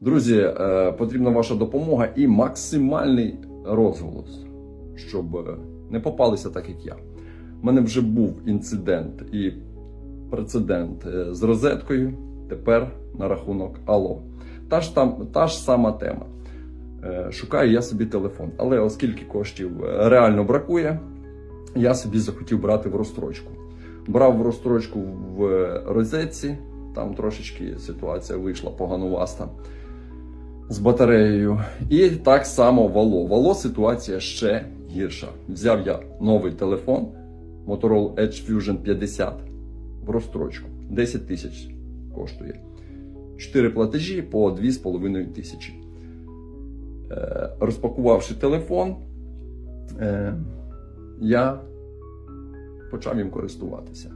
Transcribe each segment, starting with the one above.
Друзі, е, потрібна ваша допомога і максимальний розголос, щоб е, не попалися так, як я. У мене вже був інцидент і прецедент е, з розеткою. Тепер на рахунок Алло. Та ж, там, та ж сама тема. Шукаю я собі телефон. Але оскільки коштів реально бракує, я собі захотів брати в розстрочку. Брав в розстрочку в розетці, там трошечки ситуація вийшла погануваста з батареєю. І так само вало. Вало ситуація ще гірша. Взяв я новий телефон Motorola Edge Fusion 50 в розстрочку. 10 тисяч коштує. 4 платежі по 2,5 тисячі. Е, розпакувавши телефон, е, я почав їм користуватися.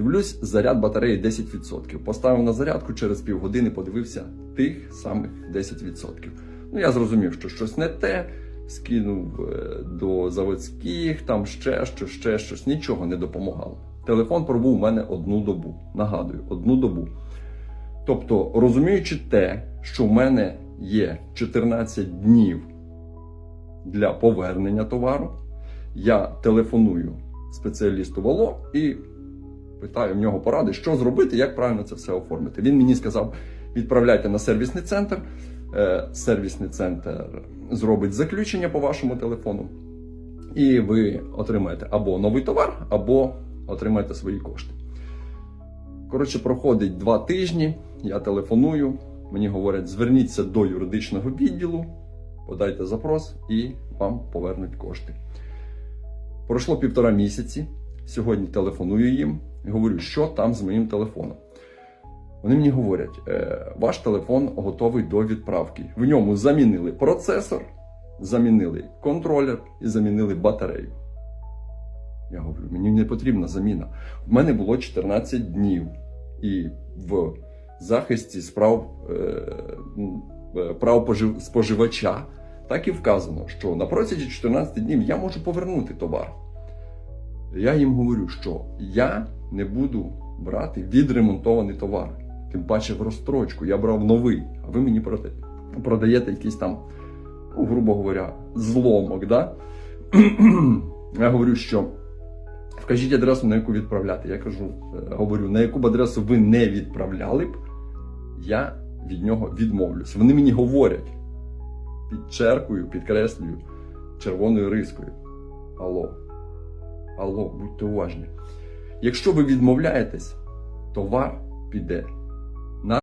Дивлюсь, заряд батареї 10%. Поставив на зарядку через півгодини, подивився тих самих 10%. Ну, я зрозумів, що щось не те, скинув е, до заводських, там ще щось, ще щось, нічого не допомагало. Телефон пробув у мене одну добу. Нагадую, одну добу. Тобто, розуміючи те, що в мене є 14 днів для повернення товару, я телефоную спеціалісту Вало і питаю в нього поради, що зробити, як правильно це все оформити. Він мені сказав: відправляйте на сервісний центр. Е, Сервісний центр зробить заключення по вашому телефону, і ви отримаєте або новий товар, або отримаєте свої кошти. Коротше, проходить два тижні. Я телефоную. Мені говорять, зверніться до юридичного відділу, подайте запрос і вам повернуть кошти. Пройшло півтора місяці. Сьогодні телефоную їм говорю, що там з моїм телефоном. Вони мені говорять, «Е, ваш телефон готовий до відправки. В ньому замінили процесор, замінили контролер і замінили батарею. Я говорю, мені не потрібна заміна. У мене було 14 днів, і в захисті справ, е, е, прав пожив- споживача так і вказано, що на протязі 14 днів я можу повернути товар. Я їм говорю, що я не буду брати відремонтований товар. Тим паче в розстрочку. Я брав новий, а ви мені продаєте якийсь там, ну, грубо говоря, зломок. Да? Я говорю, що вкажіть адресу, на яку відправляти. Я кажу, е, говорю, на яку б адресу ви не відправляли б, я від нього відмовлюсь. Вони мені говорять, підчеркую, підкреслюю червоною рискою. Алло. Алло, будьте уважні. Якщо ви відмовляєтесь, товар піде